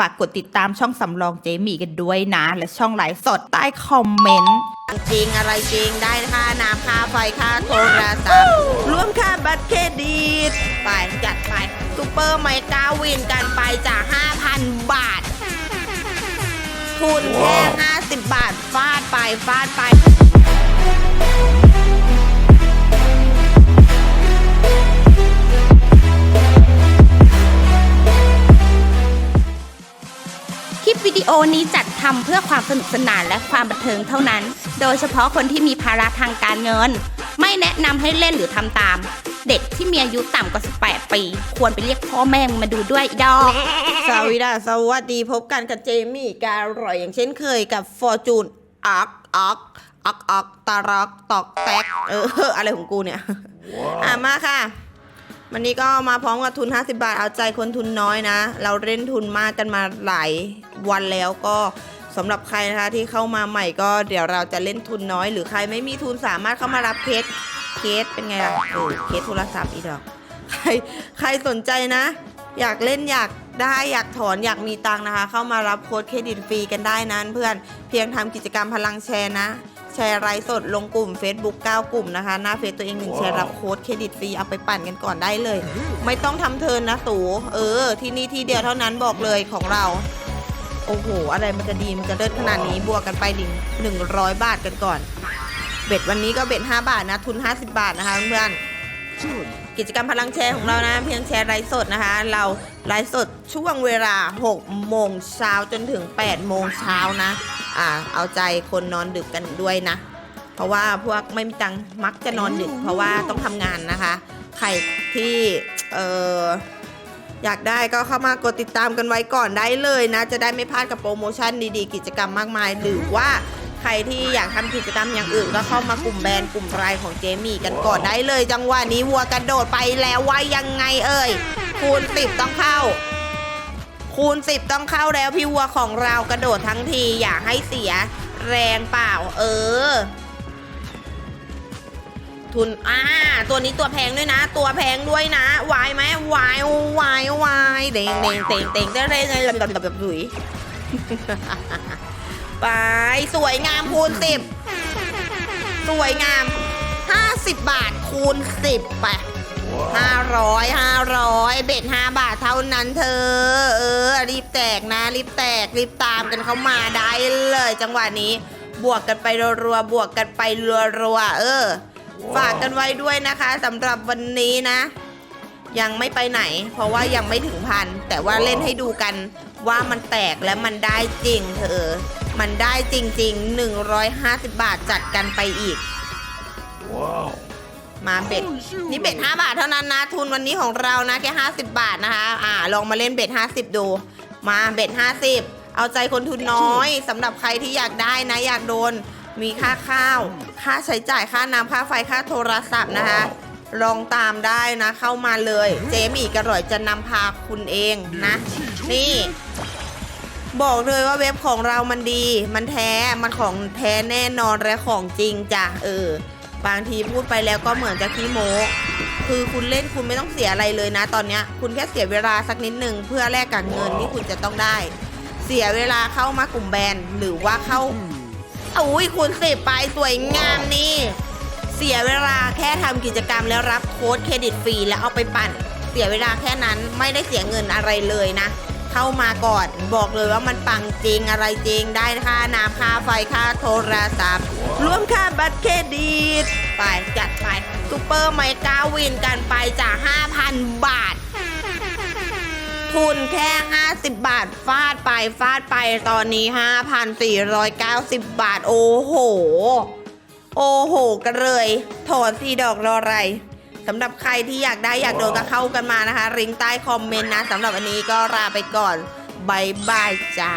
ฝากกดติดตามช่องสำรองเจมี่กันด้วยนะ และช่องไลฟ์สดใต้คอมเมนต์ จริงอะไรจริงได้ค่าน้ำค่าไฟค่าโทรศัพท์รวมค่าบัตรเครดิต ไปจัดไปซูเปอร์ไมกาวินกันไปจาก 5,000 บาท ทุนแค่ 50 บาท ฟาดไป ฟาดไป โอนี้จัดทำเพื่อความสนุกสนานและความบันเทิงเท่านั้น โดยเฉพาะคนที่มีภาระทางการเงิน ไม่แนะนำให้เล่นหรือทำตาม เด็กที่มีอายุต่ำกว่า 18 ปี ควรไปเรียกพ่อแม่มึงมาดูด้วยอีดอก สวัสดีสวัสดีพบกันกับเจมี่การอร่อยอย่างเช่นเคยกับฟอร์จูนอักอักอักอักตารักตอกแตกเอออะไรของกูเนี่ย อะมาค่ะ วันนี้ก็มาพร้อมกับทุน 50 บาท เอาใจคนทุนน้อยนะ เราเล่นทุนมากกันมาหลายวันแล้วก็สำหรับใครนะคะที่เข้ามาใหม่ก็เดี๋ยวเราจะเล่นทุนน้อย หรือใครไม่มีทุนสามารถเข้ามารับเคสเคสเป็นไงล่ะเออเคสโทรศัพท์อีดอก ใครใครสนใจนะ อยากเล่นอยากได้อยากถอนอยากมีตังนะคะ เข้ามารับโค้ดเครดิตฟรีกันได้นั้นเพื่อนเพียงทำกิจกรรมพลังแชร์นะ แชร์ไลฟ์สดลงกลุ่ม Facebook 9 กลุ่มนะคะ หน้าเฟซตัวเองหนึ่งแชร์รับโค้ดเครดิตฟรีเอาไปปั่นกันก่อนได้เลย ไม่ต้องทำเทินนะสูเออ ที่นี่ที่เดียวเท่านั้นบอกเลยของเรา โอ้โห อะไรมันจะดีมันจะเลิศขนาดนี้บวกกันไปดิหนึ่งร้อยบาทกันก่อน เบ็ดวันนี้ก็เบ็ด5บาทนะทุน 50 บาทนะคะเพื่อนๆ กิจกรรมพลังแชร์ของเรานะ เพียงแชร์ไลฟ์สดนะคะ เราไลฟ์สดช่วงเวลา 6 โมงเช้าจนถึง 8 โมงเช้านะ อ่า เอาใจคนนอนดึกกันด้วยนะ เพราะว่าพวกไม่มีตังมักจะนอนดึก เพราะว่าต้องทำงานนะคะ ใครที่เอออยากได้ก็เข้ามากดติดตามกันไว้ก่อนได้เลยนะ จะได้ไม่พลาดกับโปรโมชั่นดีๆ กิจกรรมมากมาย หรือว่า ใครที่อยากทำกิจกรรมอย่างอื่นก็เข้ามากลุ่มแบรนด์กลุ่มรายของเจมี่กันก่อนได้เลย จังหวะนี้วัวกระโดดไปแล้วว่ายังไงเอ่ยคูณสิบต้องเข้า คูณสิบต้องเข้าแล้วพี่วัวของเรากระโดดทั้งที อย่าให้เสียแรงเปล่า เออ ทุนอ่าตัวนี้ตัวแพงด้วยนะ ตัวแพงด้วยนะวายไหมวายวายวายเด้งเด้งเต่งเต่งเด้งเด้งเด้งลำดับแบบสุย ไปสวยงามคูณสิบสวยงาม 50 บาทคูณสิบไปห้าร้อยห้าร้อยเบ็ดห้าบาทเท่านั้นเธอ เออ รีบแตกนะ รีบแตก รีบตามกันเข้ามาได้เลย จังหวะนี้ บวกกันไปรัวๆบวกกันไปรัวๆเออ ฝากกันไว้ด้วยนะคะสำหรับวันนี้นะ ยังไม่ไปไหน เพราะว่ายังไม่ถึงพัน แต่ว่าเล่นให้ดูกันว่ามันแตกและมันได้จริงเธอ มันได้จริง ๆ 150 บาทจัดกันไปอีก มาเบ็ด นี่เบ็ด 5 บาทเท่านั้นนะ ทุนวันนี้ของเรานะแค่ 50 บาทนะคะ อ่า ลองมาเล่นเบ็ด 50 ดู มาเบ็ด 50 เอาใจคนทุนน้อยสำหรับใครที่อยากได้นะ อยากโดน มีค่าข้าว ค่าใช้จ่ายค่าน้ำค่าไฟค่าโทรศัพท์นะคะลองตามได้นะเข้ามาเลย เจมี่กระร่อยจะนำพาคุณเองนะ นี่ บอกเลยว่าเว็บของเรามันดี มันแท้ มันของแท้แน่นอนและของจริงจ้ะ เออ บางทีพูดไปแล้วก็เหมือนจะขี้โม้ คือคุณเล่นคุณไม่ต้องเสียอะไรเลยนะ ตอนเนี้ย คุณแค่เสียเวลาสักนิดหนึ่งเพื่อแลกกับเงินที่คุณจะต้องได้ เสียเวลาเข้ามากลุ่มแบนด์หรือว่าเข้าอุ้ยคุณสิบไปสวยงามนี่ เสียเวลาแค่ทำกิจกรรมแล้วรับโค้ดเครดิตฟรีแล้วเอาไปปั่น เสียเวลาแค่นั้นไม่ได้เสียเงินอะไรเลยนะ เข้ามาก่อน บอกเลยว่ามันปังจริงอะไรจริงได้ค่าน้ำค่าไฟค่าโทรศัพท์รวมค่าบัตรเครดิตไปจัดไปซูเปอร์ไมกาวินกันไปจาก 5,000 บาท ทุนแค่ 50 บาท ฟาดไปฟาดไปตอนนี้ 5,490 บาท โอ้โห โอ้โหกระเลย ถอนสีดอกรออะไร สำหรับใครที่อยากได้อยากโดนก็เข้ากันมานะคะริงใต้คอมเมนต์นะสำหรับวันนี้ก็ลาไปก่อนบายบายจ้า